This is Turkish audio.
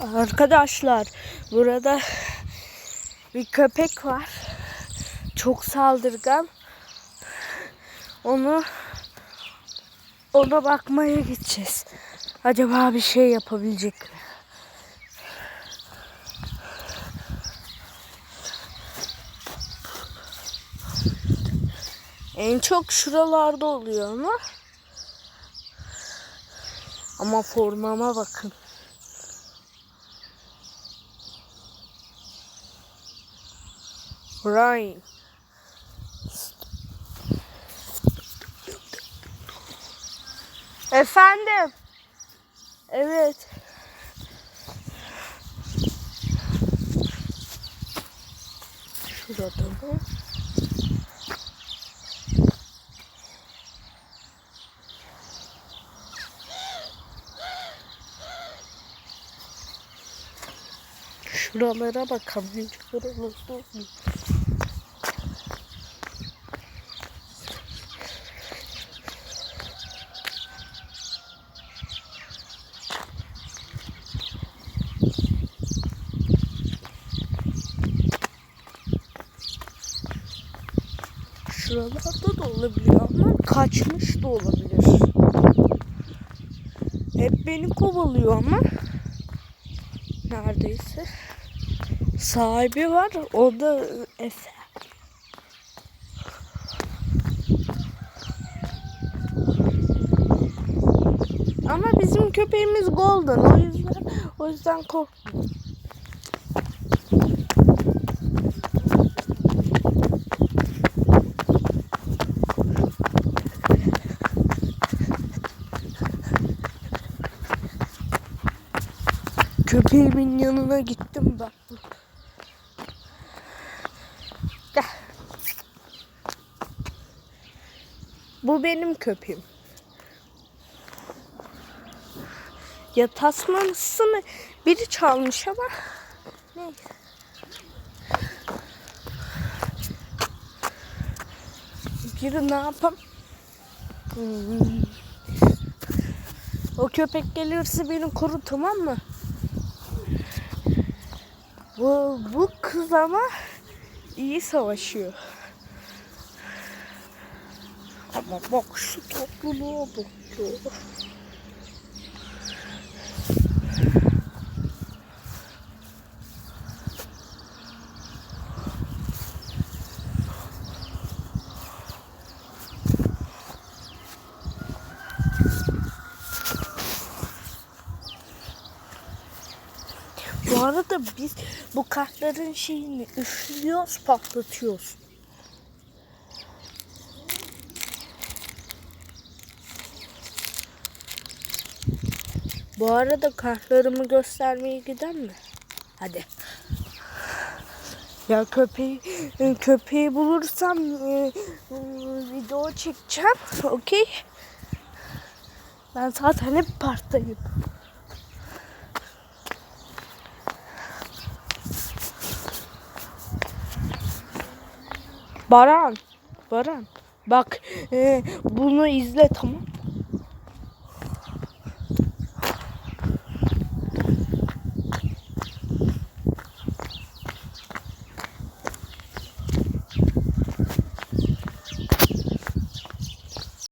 Arkadaşlar burada bir köpek var. Çok saldırgan. Onu ona bakmaya gideceğiz. Acaba bir şey yapabilecek mi? En çok şuralarda oluyor ama. Ama formama bakın. Ryan. Efendim. Evet. Şurada mı? Şuralara bakalım. Hiç buralarda Şuralarda da olabiliyor ama kaçmış da olabilir. Hep beni kovalıyor ama neredeyse. Sahibi var. O da Efe. Ama bizim köpeğimiz golden. O yüzden o yüzden korkma. Köpeğimin yanına gittim ben. Bu benim köpeğim. Ya tasmasını biri çalmış ama neyse. Biri ne yapam? Hmm. O köpek gelirse beni koru tamam mı? Bu, bu kız ama iyi savaşıyor. Ama bak şu topluluğa bak ya. Bu arada biz bu kartların şeyini üflüyoruz, patlatıyoruz. Bu arada kartlarımı göstermeye giden mi? Hadi. Ya köpeği köpeği bulursam e, video çekeceğim. Okey. Ben zaten hep parktayım. Baran. Baran. Bak e, bunu izle tamam.